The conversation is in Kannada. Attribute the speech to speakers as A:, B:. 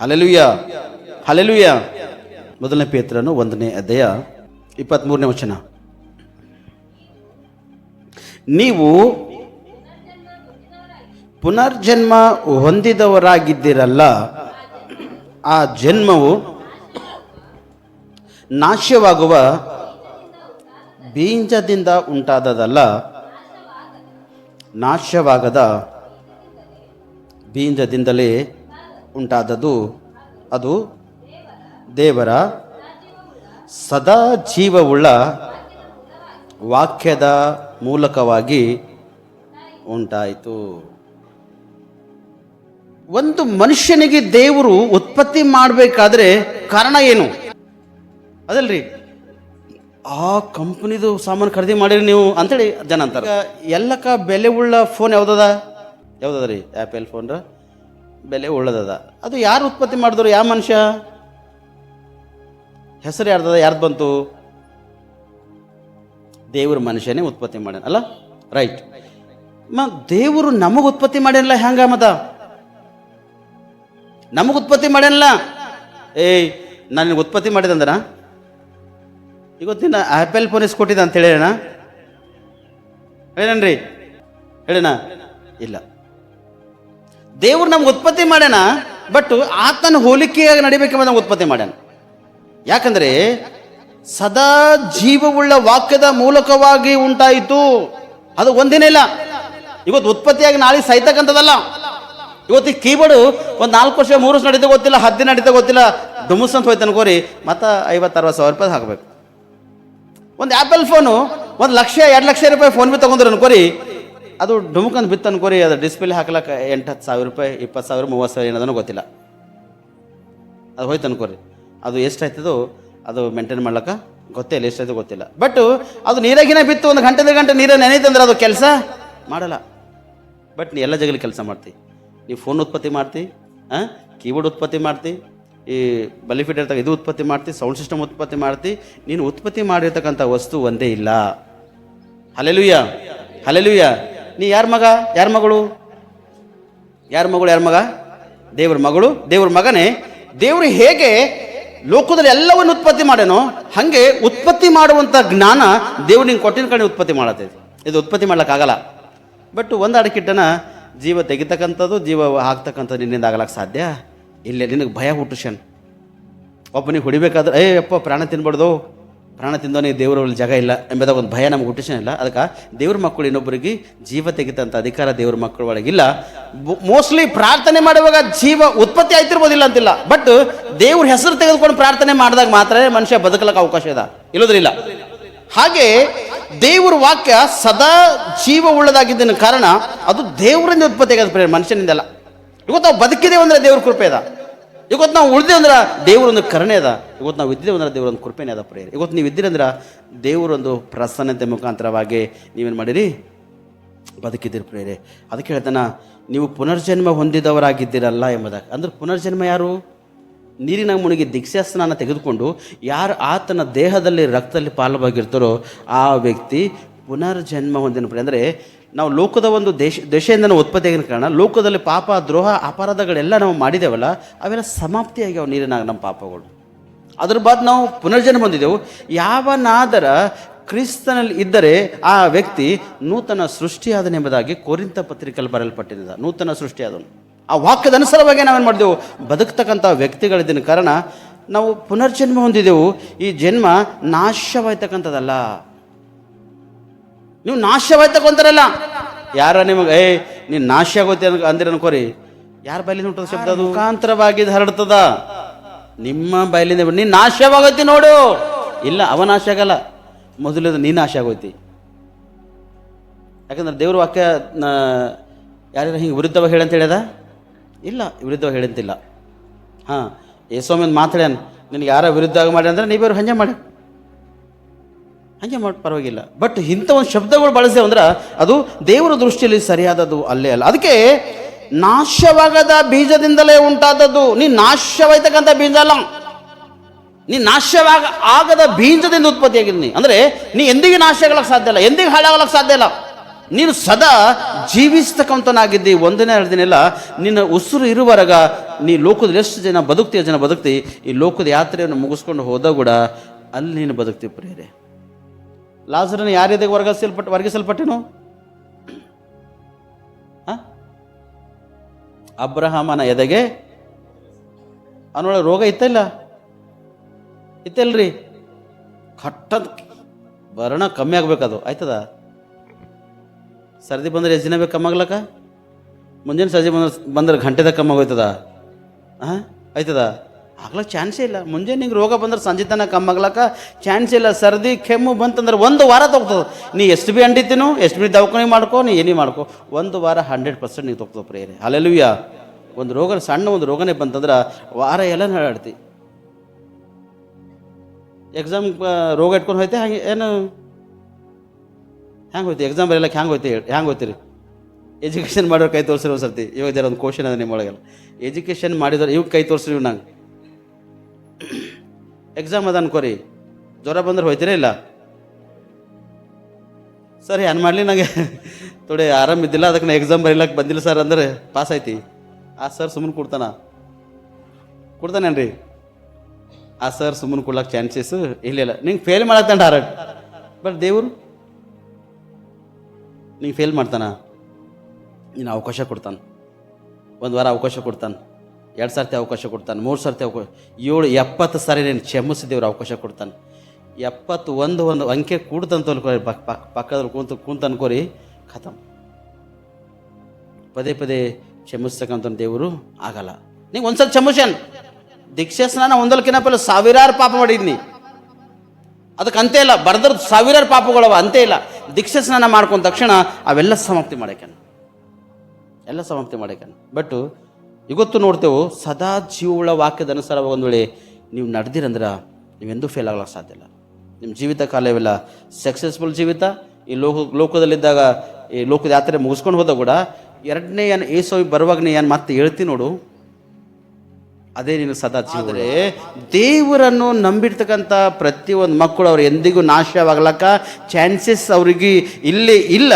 A: ಹಲೆಲುಯ್ಯ ಹಲಲುಯ್ಯ ಮೊದಲನೇ ಪೇತ್ರನು ಒಂದನೇ ಅಧ್ಯಾಯ ಇಪ್ಪತ್ತ್ಮೂರನೇ ವಚನ. ನೀವು ಪುನರ್ಜನ್ಮ ಹೊಂದಿದವರಾಗಿದ್ದಿರಲ್ಲ, ಆ ಜನ್ಮವು ನಾಶವಾಗುವ ಬೀಜದಿಂದ ಉಂಟಾದದಲ್ಲ, ನಾಶವಾಗದ ಬೀಜದಿಂದಲೇ ಉಂಟಾದದ್ದು ಅದು ದೇವರ ಸದಾ ಜೀವವುಳ್ಳ ವಾಕ್ಯದ ಮೂಲಕವಾಗಿ ಉಂಟಾಯಿತು. ಒಂದು ಮನುಷ್ಯನಿಗೆ ದೇವರು ಉತ್ಪತ್ತಿ ಮಾಡಬೇಕಾದ್ರೆ ಕಾರಣ ಏನು? ಅದಲ್ರಿ. ಆ ಕಂಪ್ನಿದು ಸಾಮಾನು ಖರೀದಿ ಮಾಡಿರಿ ನೀವು ಅಂತೇಳಿ ಜನ ಅಂತಾರೆ. ಎಲ್ಲಕ್ಕ ಬೆಲೆ ಉಳ್ಳ ಫೋನ್ ಯಾವ್ದದ? ಯಾವ್ದದ ರೀ? ಆ್ಯಪಲ್ ಫೋನ್ ಬೆಲೆ ಉಳ್ಳದದ ಅದು ಯಾರು ಉತ್ಪತ್ತಿ ಮಾಡಿದ್ರು, ಯಾವ ಮನುಷ್ಯ? ಹೆಸರು ಯಾರ್ದದ, ಯಾರ್ದು ಬಂತು? ದೇವ್ರ ಮನುಷ್ಯನೇ ಉತ್ಪತ್ತಿ ಮಾಡ್ಯಾನ, ಅಲ್ಲ? ರೈಟ್ ಮ, ದೇವರು ನಮಗೆ ಉತ್ಪತ್ತಿ ಮಾಡ್ಯಾನಲ್ಲ, ಹೆಂಗ ಮತ ನಮಗೆ ಉತ್ಪತ್ತಿ ಮಾಡ್ಯಾನಲ್ಲ? ಏಯ್ ನಾನು ಉತ್ಪತ್ತಿ ಮಾಡಿದಂದ್ರ ಇವತ್ತಿನ ಆ್ಯಪಲ್ ಫೋನ್ ಇಸ್ಕೊಟ್ಟಿದ್ದ ಅಂತ ಹೇಳಿ ಹೇಳೇನ್ರಿ? ಹೇಳಣ್ಣ ಇಲ್ಲ. ದೇವ್ರು ನಮ್ಗೆ ಉತ್ಪತ್ತಿ ಮಾಡ್ಯಾನ ಬಟ್ ಆತನ ಹೋಲಿಕೆಯಾಗಿ ನಡಿಬೇಕೆಂಬ ನಮ್ಗೆ ಉತ್ಪತ್ತಿ ಮಾಡ್ಯಾನ. ಯಾಕಂದ್ರೆ ಸದಾ ಜೀವವುಳ್ಳ ವಾಕ್ಯದ ಮೂಲಕವಾಗಿ ಉಂಟಾಯಿತು. ಅದು ಒಂದಿನ ಇಲ್ಲ. ಇವತ್ತು ಉತ್ಪತ್ತಿಯಾಗಿ ನಾಳೆ ಸಾಯ್ತಕ್ಕಂಥದ್ದಲ್ಲ. ಇವತ್ತು ಈ ಕೀಬೋರ್ಡು ಒಂದು ನಾಲ್ಕು ವರ್ಷ, ಮೂರು ವರ್ಷ ನಡೀತಾ ಗೊತ್ತಿಲ್ಲ, ಹತ್ತು ನಡೀತ ಗೊತ್ತಿಲ್ಲ. ಡುಮುಸ್ ಅಂತ ಹೋಯ್ತು ಅನ್ಕೋರಿ ಮತ್ತೆ ಐವತ್ತರವತ್ತು ಸಾವಿರ ರೂಪಾಯಿ ಹಾಕಬೇಕು. ಒಂದು ಆ್ಯಪಲ್ ಫೋನು ಒಂದು ಲಕ್ಷ, ಎರಡು ಲಕ್ಷ ರೂಪಾಯಿ ಫೋನ್ ಬಿ ತೊಗೊಂಡ್ರು ಅನ್ಕೋರಿ ಅದು ಡುಮುಕಂದು ಬಿತ್ತು ಅನ್ಕೋರಿ ಅದು ಡಿಸ್ಪ್ಲೇ ಹಾಕ್ಲಕ್ಕ ಎಂಟು ಹತ್ತು ಸಾವಿರ ರೂಪಾಯಿ, ಇಪ್ಪತ್ತು ಸಾವಿರ, ಮೂವತ್ತು ಸಾವಿರ ಏನದನೋ ಗೊತ್ತಿಲ್ಲ. ಅದು ಹೋಯ್ತು ಅನ್ಕೋರಿ ಅದು ಎಷ್ಟು ಎಷ್ಟಾಯ್ತದೋ ಅದು ಮೇಂಟೈನ್ ಮಾಡ್ಲಕ್ಕ ಗೊತ್ತೇ ಇಲ್ಲ ಎಷ್ಟಾಯ್ತು ಗೊತ್ತಿಲ್ಲ. ಬಟ್ ಅದು ನೀರಾಗಿನ ಬಿತ್ತು, ಒಂದು ಗಂಟೆ ಗಂಟೆ ನೀರ ನೆನೀತಂದ್ರೆ ಅದು ಕೆಲಸ ಮಾಡಲ್ಲ. ಬಟ್ ನೀ ಎಲ್ಲ ಜಗಲಿ ಕೆಲಸ ಮಾಡ್ತಿ. ನೀವು ಫೋನ್ ಉತ್ಪತ್ತಿ ಮಾಡ್ತಿ ಹಾಂ ಕೀಬೋರ್ಡ್ ಉತ್ಪತ್ತಿ ಮಾಡ್ತಿ, ಈ ಬಲಿಫಿಟ್ ಇರ್ತಕ್ಕ ಇದು ಉತ್ಪತ್ತಿ ಮಾಡ್ತಿ ಸೌಂಡ್ ಸಿಸ್ಟಮ್ ಉತ್ಪತ್ತಿ ಮಾಡ್ತಿ, ನೀನು ಉತ್ಪತ್ತಿ ಮಾಡಿರ್ತಕ್ಕಂಥ ವಸ್ತು ಒಂದೇ ಇಲ್ಲ. ಹಲೆಲುಯ್ಯ ಹಲೆಲುಯ್ಯ ನೀ ಯಾರ ಮಗ? ಯಾರ ಮಗಳು? ಯಾರ ಮಗಳು, ಯಾರ ಮಗ? ದೇವ್ರ ಮಗಳು, ದೇವ್ರ ಮಗನೇ. ದೇವರು ಹೇಗೆ ಲೋಕದಲ್ಲಿ ಎಲ್ಲವನ್ನು ಉತ್ಪತ್ತಿ ಮಾಡೇನೋ ಹಾಗೆ ಉತ್ಪತ್ತಿ ಮಾಡುವಂಥ ಜ್ಞಾನ ದೇವ್ರು ನಿಂಗೆ ಕೊಟ್ಟಿನ ಕಡೆ ಉತ್ಪತ್ತಿ ಮಾಡತ್ತೈತಿ ಇದು ಉತ್ಪತ್ತಿ ಮಾಡ್ಲಿಕ್ಕಾಗಲ್ಲ ಬಟ್ ಒಂದು ಅಡಕಿಟ್ಟನ ಜೀವ ತೆಗಿತಕ್ಕಂಥದ್ದು, ಜೀವ ಹಾಕ್ತಕ್ಕಂಥದ್ದು ನಿನ್ನಿಂದ ಆಗಲಕ್ಕೆ ಸಾಧ್ಯ? ಇಲ್ಲೇ ನಿನಗೆ ಭಯ ಹುಟ್ಟುಷನ್ ಒಬ್ಬನಿಗೆ ಹೊಡಿಬೇಕಾದ್ರೆ ಏ ಅಪ್ಪ, ಪ್ರಾಣ ತಿನ್ಬಾರ್ದು. ಪ್ರಾಣ ತಿಂದವನಿಗೆ ದೇವರಲ್ಲಿ ಜಾಗ ಇಲ್ಲ ಎಂಬುದಾಗ ಒಂದು ಭಯ ನಮ್ಗೆ ಹುಟ್ಟಿಸೇ ಇಲ್ಲ. ಅದಕ್ಕೆ ದೇವ್ರ ಮಕ್ಕಳು ಇನ್ನೊಬ್ಬರಿಗೆ ಜೀವ ತೆಗಿತಂಥ ಅಧಿಕಾರ ದೇವ್ರ ಮಕ್ಕಳ ಒಳಗಿಲ್ಲ ಮೋಸ್ಟ್ಲಿ ಪ್ರಾರ್ಥನೆ ಮಾಡುವಾಗ ಜೀವ ಉತ್ಪತ್ತಿ ಆಯ್ತಿರ್ಬೋದಿಲ್ಲ ಅಂತಿಲ್ಲ. ಬಟ್ ದೇವ್ರ ಹೆಸರು ತೆಗೆದುಕೊಂಡು ಪ್ರಾರ್ಥನೆ ಮಾಡಿದಾಗ ಮಾತ್ರ ಮನುಷ್ಯ ಬದುಕಲಕ್ಕೆ ಅವಕಾಶ ಇದೆ. ಇಲ್ಲೋದ್ರಿಲ್ಲ ಹಾಗೆ ದೇವ್ರ ವಾಕ್ಯ ಸದಾ ಜೀವ ಉಳ್ಳದಾಗಿದ್ದ ಕಾರಣ ಅದು ದೇವರಿಂದ ಉತ್ಪತ್ತಿ ಆಗೋದು ಮನುಷ್ಯನಿಂದಲ್ಲ. ಇವತ್ತು ನಾವು ಬದುಕಿದೆ ಅಂದ್ರೆ ದೇವ್ರ ಕೃಪೆ ಅದ ಇವತ್ತು ನಾವು ಉಳಿದೆ ಅಂದ್ರೆ ದೇವರೊಂದು ಕರುಣೆ ಅದ. ಇವತ್ತು ನಾವು ಇದ್ದಿದ್ದೇವೆ ಅಂದ್ರೆ ದೇವರೊಂದು ಕೃಪೆನೇ ಅದ ಪ್ರೇಯರ್. ಇವತ್ತು ನೀವು ಇದ್ದೀರಂದ್ರೆ ದೇವರೊಂದು ಪ್ರಸನ್ನತೆ ಮುಖಾಂತರವಾಗಿ ನೀವೇನು ಮಾಡಿರಿ? ಬದುಕಿದ್ದೀರಿ ಪ್ರೇರೆ ಅದಕ್ಕೆ ಹೇಳ್ತಾನೆ, ನೀವು ಪುನರ್ಜನ್ಮ ಹೊಂದಿದವರಾಗಿದ್ದೀರಲ್ಲ ಎಂಬುದಾಗಿ. ಅಂದ್ರೆ ಪುನರ್ಜನ್ಮ ಯಾರು? ನೀರಿನ ಮುಳುಗಿ ದೀಕ್ಷಾ ಸ್ನಾನ ತೆಗೆದುಕೊಂಡು ಯಾರು ಆತನ ದೇಹದಲ್ಲಿ ರಕ್ತದಲ್ಲಿ ಪಾಲುವಾಗಿರ್ತಾರೋ ಆ ವ್ಯಕ್ತಿ ಪುನರ್ಜನ್ಮ ಹೊಂದಿನ ಅಂದರೆ ನಾವು ಲೋಕದ ಒಂದು ದೇಶ ದೇಶದಿಂದ ನಾವು ಉತ್ಪತ್ತಿ ಆಗಿನ ಕಾರಣ ಲೋಕದಲ್ಲಿ ಪಾಪ, ದ್ರೋಹ, ಅಪರಾಧಗಳೆಲ್ಲ ನಾವು ಮಾಡಿದೆವಲ್ಲ, ಅವೆಲ್ಲ ಸಮಾಪ್ತಿಯಾಗ್ಯಾವ ನೀರಿನಾಗ ನಮ್ಮ ಪಾಪಗಳು. ಅದ್ರ ಬಾದ್ ನಾವು ಪುನರ್ಜನ್ಮ ಹೊಂದಿದೆವು. ಯಾವನಾದರ ಕ್ರಿಸ್ತನಲ್ಲಿ ಇದ್ದರೆ ಆ ವ್ಯಕ್ತಿ ನೂತನ ಸೃಷ್ಟಿಯಾದನೆಂಬುದಾಗಿ ಕೋರಿಂತ ಪತ್ರಿಕೆಯಲ್ಲಿ ಬರೆಯಲ್ಪಟ್ಟಿದ್ದ. ನೂತನ ಸೃಷ್ಟಿಯಾದನು ಆ ವಾಕ್ಯದ ಅನುಸಾರವಾಗಿ ನಾವೇನು ಮಾಡಿದೆವು? ಬದುಕ್ತಕ್ಕಂಥ ವ್ಯಕ್ತಿಗಳಿದ್ದಿನ ಕಾರಣ ನಾವು ಪುನರ್ಜನ್ಮ ಹೊಂದಿದೆವು. ಈ ಜನ್ಮ ನಾಶವಾಯ್ತಕ್ಕಂಥದ್ದಲ್ಲ. ನೀವು ನಾಶವಾಯ್ತಕೊಂತಾರಲ್ಲ. ಯಾರ ನಿಮಗೆ ಏ ನೀನು ನಾಶ ಆಗೋತಿ ಅಂದ್ರೆ ಅನ್ಕೋರಿ. ಯಾರ ಬೈಲಿಂದ ಹುಟ್ಟದ ಶಬ್ದ ಅದು? ಮುಖಾಂತರವಾಗಿ ಹರಡ್ತದ? ನಿಮ್ಮ ಬೈಲಿಂದ ನೀನು ನಾಶವಾಗೈತಿ ನೋಡು. ಇಲ್ಲ ಅವ ನಾಶ ಆಗಲ್ಲ. ಮೊದಲದು ನೀ ನಾಶ ಆಗೋತಿ ಯಾಕಂದ್ರೆ ದೇವ್ರ ವಾಕ್ಯ ಯಾರ್ಯಾರು ಹಿಂಗೆ ವಿರುದ್ಧವಾಗಿ ಹೇಳಂತ ಹೇಳ್ಯದ? ಇಲ್ಲ ವಿರುದ್ಧವಾಗಿ ಹೇಳಂತಿಲ್ಲ. ಹಾಂ ಯೇಸ್ವಾಮಿ ಮಾತಾಡ್ಯಾನ್ ನಿನಗೆ ಯಾರ ವಿರುದ್ಧವಾಗಿ ಮಾಡಿ ಅಂದ್ರೆ ನೀವ್ಯಾರು ಹಂಗೆ ಮಾಡಿ ಹಂಗೆ ಮಾಡಿ ಪರವಾಗಿಲ್ಲ. ಬಟ್ ಇಂಥ ಒಂದು ಶಬ್ದಗಳು ಬಳಸಿ ಅಂದ್ರೆ ಅದು ದೇವರ ದೃಷ್ಟಿಯಲ್ಲಿ ಸರಿಯಾದದ್ದು ಅಲ್ಲೇ ಅಲ್ಲ. ಅದಕ್ಕೆ ನಾಶವಾಗದ ಬೀಜದಿಂದಲೇ ಉಂಟಾದದ್ದು. ನೀ ನಾಶವಾಯ್ತಕ್ಕಂಥ ಬೀಜ ಅಲ್ಲ. ನೀ ನಾಶವಾಗ ಆಗದ ಬೀಜದಿಂದ ಉತ್ಪತ್ತಿಯಾಗಿದ್ದು ನೀ. ಅಂದರೆ ನೀ ಎಂದಿಗೂ ನಾಶ ಆಗಲಕ್ಕೆ ಸಾಧ್ಯ ಇಲ್ಲ. ಎಂದಿಗೂ ಹಾಳಾಗಲಕ್ಕೆ ಸಾಧ್ಯ ಇಲ್ಲ. ನೀನು ಸದಾ ಜೀವಿಸ್ತಕ್ಕಂಥನಾಗಿದ್ದಿ ಒಂದನೇ ಎರಡು ನಿನ್ನ ಉಸಿರು ಇರುವವರೆಗ ನೀ ಲೋಕದಲ್ಲಿ ಎಷ್ಟು ಜನ ಬದುಕ್ತೀಯ ಜನ ಬದುಕ್ತಿ. ಈ ಲೋಕದ ಯಾತ್ರೆಯನ್ನು ಮುಗಿಸ್ಕೊಂಡು ಹೋದಾಗ ಕೂಡ ಅಲ್ಲಿ ನೀನು ಬದುಕ್ತಿ ಪ್ರಿಯರೇ. ಲಾಜರನ ಎದೆಗೆ ವರ್ಗಿಸಲ್ಪಟ್ಟು ವರ್ಗಿಸಲ್ಪಟ್ಟೆನು? ಅಬ್ರಹಾಮನ ಎದೆಗೆ? ಅವನೊಳಗೆ ರೋಗ ಇತ್ತಿಲ್ಲ ಇತ್ತಲ್ರಿ ಕಟ್ಟದ ಭರಣ ಕಮ್ಮಿ ಆಗ್ಬೇಕದು. ಆಯ್ತದ? ಸರ್ದಿ ಬಂದ್ರೆ ಎಷ್ಟು ದಿನ ಬೇಕು ಕಮ್ಮಾಗ್ಲಕ್ಕ ಮುಂಜಾನೆ ಸರ್ದಿ ಬಂದ್ರೆ ಬಂದ್ರೆ ಗಂಟೆದಾಗ ಕಮ್ಮಿ ಆಗೋಯ್ತದ? ಹಾಂ? ಆಯ್ತದ? ಆಗ್ಲಕ್ಕ ಚಾನ್ಸೇ ಇಲ್ಲ. ಮುಂಜಾನೆ ನಿಂಗೆ ರೋಗ ಬಂದ್ರೆ ಸಂಜೆ ತನಕ ಕಮ್ಮಾಗ್ಲಕ್ಕ ಚಾನ್ಸ್ ಇಲ್ಲ. ಸರ್ದಿ, ಕೆಮ್ಮು ಬಂತಂದ್ರೆ ಒಂದು ವಾರ ತೊಗ್ತದೆ. ನೀ ಎಷ್ಟು ಬಿ ಅಂಡಿತೀನು ಎಷ್ಟು ಬಿ ದವಾಖಾನೆ ಮಾಡ್ಕೋ, ನೀ ಏನೇ ಮಾಡ್ಕೋ. ಒಂದು ವಾರ ಹಂಡ್ರೆಡ್ ಪರ್ಸೆಂಟ್ ನೀವು ತಗ್ತದೆ ಪ್ರೇರೆ ಅಲ್ಲೆಲ್ಲೂಯ್ಯ ಒಂದು ರೋಗ, ಸಣ್ಣ ಒಂದು ರೋಗನೇ ಬಂತಂದ್ರೆ ವಾರ ಎಲ್ಲ ನಡಾಡ್ತಿ. ಎಕ್ಸಾಮ್ ರೋಗ ಇಟ್ಕೊಂಡು ಹೋಯ್ತೆ, ಹಾಗೆ, ಏನು? ಹ್ಯಾಂಗೆ ಹೋಯ್ತು? ಎಕ್ಸಾಮ್ ಬರೆಯಲ್ಲಕ್ಕೆ ಹ್ಯಾಂಗೆ ಹೋಯ್ತು? ಹ್ಯಾಂಗೆ ಹೋಯ್ತಿರಿ? ಎಜುಕೇಷನ್ ಮಾಡೋರು ಕೈ ತೋರಿಸಿರೋ ಸರ್ತಿ. ಇವಾಗ ಒಂದು ಕ್ವಶನ್ ಅದ ನಿಮ್ಮೊಳಗೆಲ್ಲ. ಎಜುಕೇಷನ್ ಮಾಡಿದವ್ರು ಇವಾಗ ಕೈ ತೋರಿಸ್ರಿ ನಂಗೆ ಎಕ್ಸಾಮ್ ಕೊರಿ. ಜ್ವರ ಬಂದ್ರೆ ಹೋಯ್ತೀರಾ ಇಲ್ಲ? ಸರ್ ಏನು ಮಾಡಲಿ ನನಗೆ ಥೋಡೆ ಆರಾಮಿದ್ದಿಲ್ಲ ಅದಕ್ಕೆ ನಾ ಎಕ್ಸಾಮ್ ಬರೀಲಕ್ಕೆ ಬಂದಿಲ್ಲ ಸರ್ ಅಂದ್ರೆ ಪಾಸ್ ಐತಿ ಆ ಸರ್ ಸುಮ್ಮನೆ ಕೊಡ್ತಾನ. ಕೊಡ್ತಾನೇನ್ರಿ? ಆ ಸರ್ ಸುಮ್ಮನೆ ಕೊಡ್ಲಕ್ಕೆ ಚಾನ್ಸಸ್ ಇಲ್ಲ ಇಲ್ಲ. ನಿಂಗೆ ಫೇಲ್ ಮಾಡತ್ತಂಡ ಹಾರಾಟ್ ಬಟ್ ದೇವರು. ನಿಂಗೆ ಫೇಲ್ ಮಾಡ್ತಾನ. ನೀನು ಅವಕಾಶ ಕೊಡ್ತಾನೆ. ಒಂದು ವಾರ ಅವಕಾಶ ಕೊಡ್ತಾನೆ. ಎರಡು ಸರ್ತಿ ಅವಕಾಶ ಕೊಡ್ತಾನೆ, ಮೂರು ಸರ್ತಿ ಅವಕಾಶ, ಏಳು, ಎಪ್ಪತ್ತು ಸಾರಿ ನೀನು ಕ್ಷಮಿಸಿ ದೇವ್ರು ಅವಕಾಶ ಕೊಡ್ತಾನೆ. ಎಪ್ಪತ್ತು ಒಂದು ಒಂದು ಅಂಕೆ ಕೂಡ್ತಂತ ಅನ್ಕೋರಿ, ಪಕ್ ಪಕ್, ಪಕ್ಕದಲ್ಲಿ ಕೂತು ಕೂತು ಅನ್ಕೋರಿ, ಖತಮ್. ಪದೇ ಪದೇ ಕ್ಷಮಿಸ್ತಕ್ಕಂಥ ದೇವರು ಆಗಲ್ಲ. ನೀವು ಒಂದ್ಸಲ ಕ್ಷಮಿಸ್ಯಾನ ದೀಕ್ಷೆ ಸ್ನಾನ ಒಂದಲ್ಕಿನ ಪಲ್ಲ ಸಾವಿರಾರು ಪಾಪ ಮಾಡಿದ್ನಿ. ಅದಕ್ಕೆ ಅಂತೆ ಇಲ್ಲ, ಬರ್ದ್ರ ಸಾವಿರಾರು ಪಾಪಗಳವ ಅಂತೆ ಇಲ್ಲ. ದೀಕ್ಷೆ ಸ್ನಾನ ಮಾಡ್ಕೊಂಡ ತಕ್ಷಣ ಅವೆಲ್ಲ ಸಮಾಪ್ತಿ ಮಾಡ್ಯಾನ ಎಲ್ಲ ಸಮಾಪ್ತಿ ಮಾಡ್ಯಾನ ಬಟ್ ಇವತ್ತು ನೋಡ್ತೇವೆ ಸದಾ ಜೀವವುಳ್ಳ ವಾಕ್ಯದ ಅನುಸಾರ ಒಂದು ವೇಳೆ ನೀವು ನಡೆದಿರಂದ್ರೆ ನೀವೆಂದೂ ಫೇಲ್ ಆಗಲಿಕ್ಕೆ ಸಾಧ್ಯ ಇಲ್ಲ. ನಿಮ್ಮ ಜೀವಿತ ಕಾಲವೆಲ್ಲ ಸಕ್ಸಸ್ಫುಲ್ ಜೀವಿತ ಈ ಲೋಕ ಲೋಕದಲ್ಲಿದ್ದಾಗ ಈ ಲೋಕದ ಯಾತ್ರೆ ಮುಗಿಸ್ಕೊಂಡು ಹೋದಾಗ ಕೂಡ ಎರಡನೇ ಏನು ಏಸೋ ಬರುವಾಗ ನೀ ಏನು ಮತ್ತೆ ಹೇಳ್ತೀನಿ ನೋಡು ಅದೇ ನೀನು ಸದಾ ಆದರೆ ದೇವರನ್ನು ನಂಬಿರ್ತಕ್ಕಂಥ ಪ್ರತಿಯೊಂದು ಮಕ್ಕಳು ಅವ್ರು ಎಂದಿಗೂ ನಾಶವಾಗ್ಲಕ್ಕ ಚಾನ್ಸಸ್ ಅವ್ರಿಗೆ ಇಲ್ಲೇ ಇಲ್ಲ.